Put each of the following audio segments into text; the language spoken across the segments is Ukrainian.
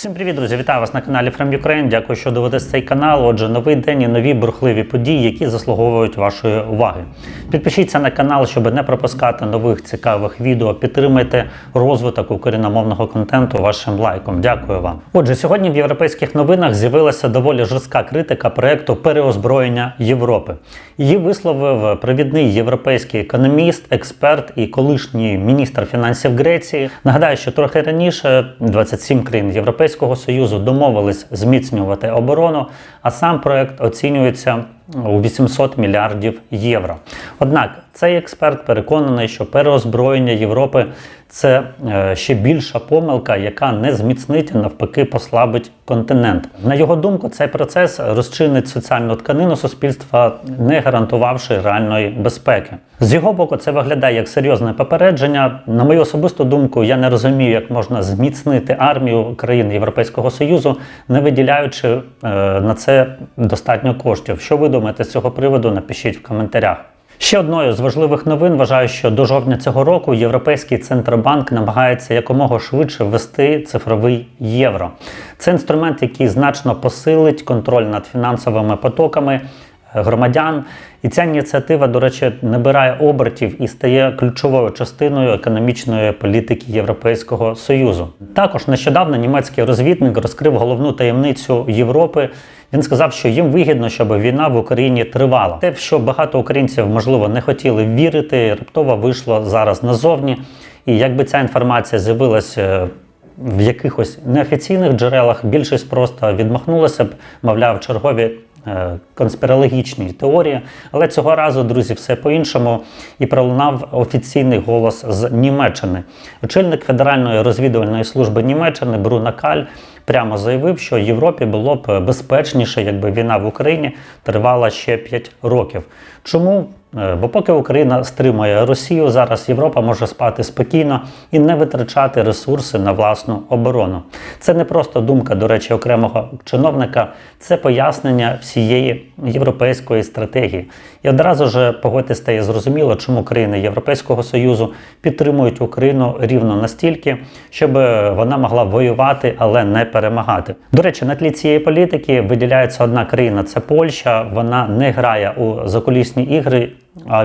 Всім привіт, друзі! Вітаю вас на каналі From Ukraine. Дякую, що дивитесь цей канал. Отже, новий день і нові бурхливі події, які заслуговують вашої уваги. Підпишіться на канал, щоб не пропускати нових цікавих відео. Підтримайте розвиток україномовного контенту вашим лайком. Дякую вам. Отже, сьогодні в європейських новинах з'явилася доволі жорстка критика проекту переозброєння Європи. Її висловив провідний європейський економіст, експерт і колишній міністр фінансів Греції. Нагадаю, що трохи раніше 27 країн Європейського союзу домовились зміцнювати оборону, а сам проект оцінюється у 800 мільярдів євро. Однак цей експерт переконаний, що переозброєння Європи це е, ще більша помилка, яка не зміцнить, а навпаки, послабить континент. На його думку, цей процес розчинить соціальну тканину суспільства, не гарантувавши реальної безпеки. З його боку, це виглядає як серйозне попередження. На мою особисту думку, я не розумію, як можна зміцнити армію країн Європейського союзу, не виділяючи е, на це достатньо коштів. Що ви думаєте з цього приводу? Напишіть в коментарях. Ще одною з важливих новин вважаю, що до жовтня цього року Європейський центробанк намагається якомога швидше ввести цифровий євро. Це інструмент, який значно посилить контроль над фінансовими потоками громадян. І ця ініціатива, до речі, набирає обертів і стає ключовою частиною економічної політики Європейського союзу. Також нещодавно німецький розвідник розкрив головну таємницю Європи. Він сказав, що їм вигідно, щоб війна в Україні тривала. Те, в що багато українців можливо не хотіли вірити, раптово вийшло зараз назовні. І якби ця інформація з'явилася в якихось неофіційних джерелах, більшість просто відмахнулася б, мовляв, чергові. Е, Конспірологічні теорії, але цього разу, друзі, все по-іншому і пролунав офіційний голос з Німеччини. Очільник Федеральної розвідувальної служби Німеччини Бруна Каль прямо заявив, що Європі було б безпечніше, якби війна в Україні тривала ще 5 років. Чому? Е, Бо поки Україна стримує Росію, зараз Європа може спати спокійно і не витрачати ресурси на власну оборону. Це не просто думка, до речі, окремого чиновника, це пояснення всієї європейської стратегії. І одразу ж погодьте стає зрозуміло, чому країни Європейського союзу підтримують Україну рівно настільки, щоб вона могла воювати, але не перемагати. До речі, на тлі цієї політики виділяється одна країна це Польща. Вона не грає у закулісні ігри.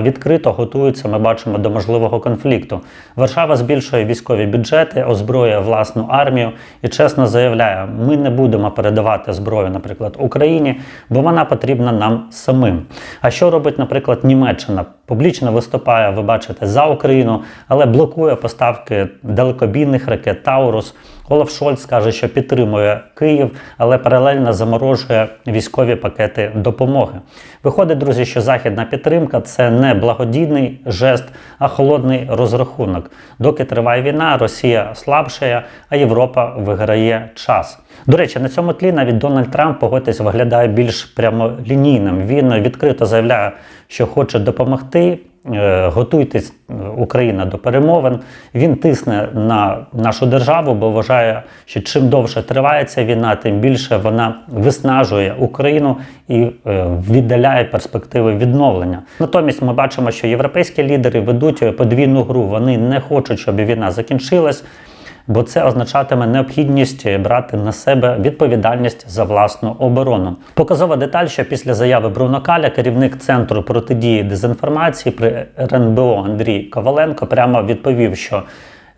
Відкрито готуються, ми бачимо, до можливого конфлікту. Варшава збільшує військові бюджети, озброює власну армію і чесно заявляє: ми не будемо передавати зброю, наприклад, Україні, бо вона потрібна нам самим. А що робить, наприклад, Німеччина? Публічно виступає, ви бачите, за Україну, але блокує поставки далекобійних ракет Таурус. Олаф Шольц каже, що підтримує Київ, але паралельно заморожує військові пакети допомоги. Виходить, друзі, що західна підтримка це не благодійний жест, а холодний розрахунок. Доки триває війна, Росія слабшає, а Європа виграє час. До речі, на цьому тлі навіть Дональд Трамп погодьтесь виглядає більш прямолінійним. Він відкрито заявляє, що хоче допомогти. Е, Готуйтесь е, Україна до перемовин. Він тисне на нашу державу, бо вважає, що чим довше триває ця війна, тим більше вона виснажує Україну і е, віддаляє перспективи відновлення. Натомість ми бачимо, що європейські лідери ведуть подвійну гру. Вони не хочуть, щоб війна закінчилась. Бо це означатиме необхідність брати на себе відповідальність за власну оборону. Показова деталь, що після заяви Бруно Каля, керівник центру протидії дезінформації при РНБО Андрій Коваленко прямо відповів, що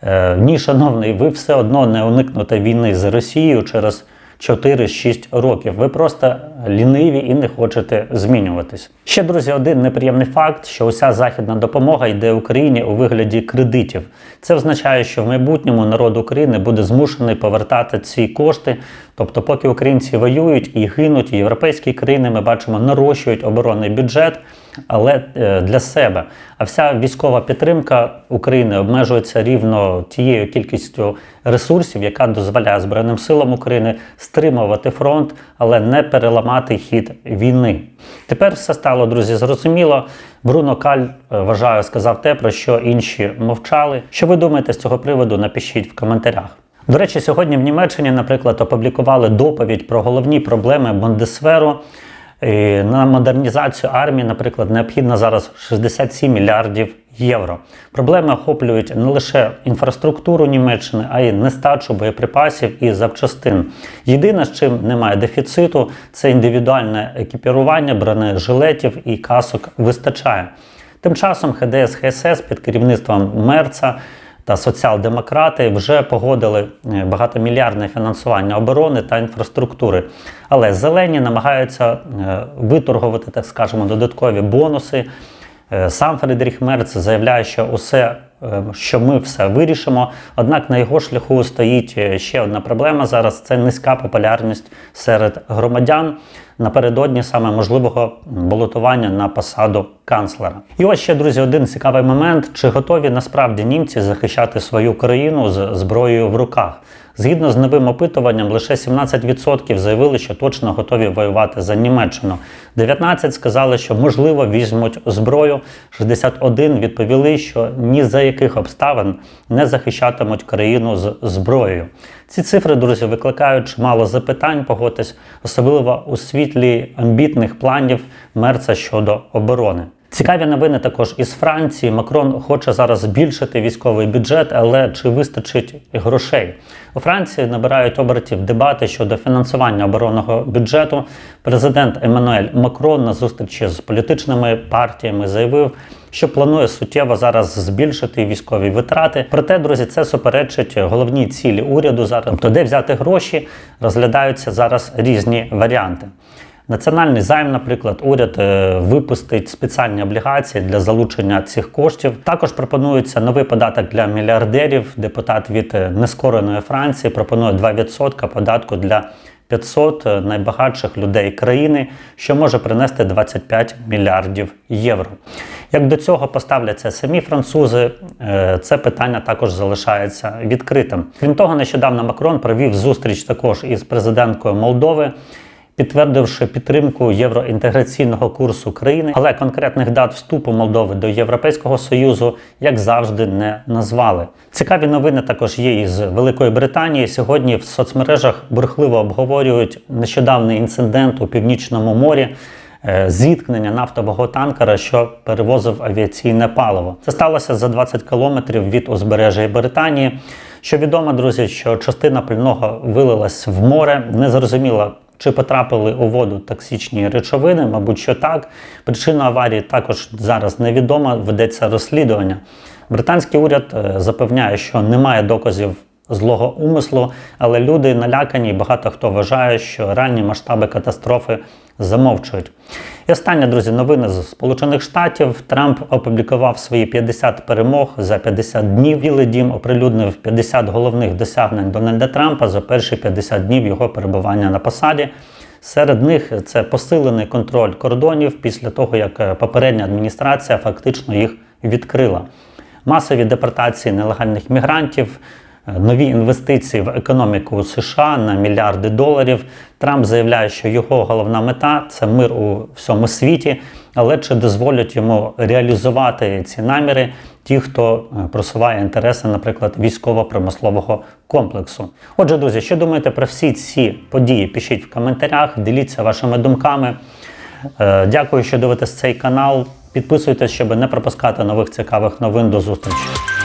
е, ні, шановний, ви все одно не уникнете війни з Росією через 4-6 років. Ви просто ліниві і не хочете змінюватись. Ще друзі, один неприємний факт, що уся західна допомога йде Україні у вигляді кредитів. Це означає, що в майбутньому народ України буде змушений повертати ці кошти. Тобто, поки українці воюють і гинуть, європейські країни ми бачимо нарощують оборонний бюджет. Але е, для себе. А вся військова підтримка України обмежується рівно тією кількістю ресурсів, яка дозволяє Збройним силам України стримувати фронт, але не переламати хід війни. Тепер все стало, друзі, зрозуміло. Бруно Каль е, вважаю, сказав те, про що інші мовчали. Що ви думаєте з цього приводу? Напишіть в коментарях. До речі, сьогодні в Німеччині, наприклад, опублікували доповідь про головні проблеми Бундесверу. І На модернізацію армії, наприклад, необхідно зараз 67 мільярдів євро. Проблеми охоплюють не лише інфраструктуру Німеччини, а й нестачу боєприпасів і запчастин. Єдине, з чим немає дефіциту, це індивідуальне екіпірування бронежилетів і касок вистачає. Тим часом ХДС ХСС під керівництвом Мерца та соціал-демократи вже погодили е, багатомільярдне фінансування оборони та інфраструктури. Але зелені намагаються е, виторгувати, так скажемо, додаткові бонуси. Е, Сам Фредерік Мерц заявляє, що усе, е, що ми все вирішимо. Однак на його шляху стоїть е, ще одна проблема зараз: це низька популярність серед громадян напередодні саме можливого балотування на посаду канцлера. І ось ще, друзі, один цікавий момент: чи готові насправді німці захищати свою країну з зброєю в руках? Згідно з новим опитуванням, лише 17% заявили, що точно готові воювати за Німеччину. 19% сказали, що можливо візьмуть зброю. 61 відповіли, що ні за яких обставин не захищатимуть країну з зброєю. Ці цифри, друзі, викликають чимало запитань, погодьтесь, особливо у світлі амбітних планів Мерца щодо оборони. Цікаві новини також із Франції. Макрон хоче зараз збільшити військовий бюджет, але чи вистачить грошей? У Франції набирають обертів дебати щодо фінансування оборонного бюджету. Президент Еммануель Макрон на зустрічі з політичними партіями заявив, що планує суттєво зараз збільшити військові витрати. Проте, друзі, це суперечить головній цілі уряду зараз. Тобто, де взяти гроші, розглядаються зараз різні варіанти. Національний займ, наприклад, уряд е, випустить спеціальні облігації для залучення цих коштів. Також пропонується новий податок для мільярдерів. Депутат від е, нескореної Франції пропонує 2% податку для 500 найбагатших людей країни, що може принести 25 мільярдів євро. Як до цього поставляться самі французи, е, це питання також залишається відкритим. Крім того, нещодавно Макрон провів зустріч також із президенткою Молдови підтвердивши підтримку євроінтеграційного курсу країни, але конкретних дат вступу Молдови до Європейського Союзу, як завжди, не назвали. Цікаві новини також є із Великої Британії. Сьогодні в соцмережах бурхливо обговорюють нещодавний інцидент у північному морі. е, Зіткнення нафтового танкера, що перевозив авіаційне паливо. Це сталося за 20 кілометрів від узбережжя Британії. Що відомо, друзі, що частина пального вилилась в море. Незрозуміло, чи потрапили у воду токсичні речовини, мабуть, що так. Причина аварії також зараз невідома, ведеться розслідування. Британський уряд е, запевняє, що немає доказів злого умислу, але люди налякані, і багато хто вважає, що реальні масштаби катастрофи замовчують. І остання, друзі, новини з Сполучених Штатів. Трамп опублікував свої 50 перемог за 50 днів. Білий дім оприлюднив 50 головних досягнень Дональда Трампа за перші 50 днів його перебування на посаді. Серед них це посилений контроль кордонів після того, як попередня адміністрація фактично їх відкрила. Масові депортації нелегальних мігрантів, нові інвестиції в економіку США на мільярди доларів. Трамп заявляє, що його головна мета це мир у всьому світі. Але чи дозволять йому реалізувати ці наміри ті, хто е, просуває інтереси, наприклад, військово-промислового комплексу? Отже, друзі, що думаєте про всі ці події? Пишіть в коментарях, діліться вашими думками. Е, Дякую, що дивитесь цей канал. Підписуйтесь, щоб не пропускати нових цікавих новин. До зустрічі.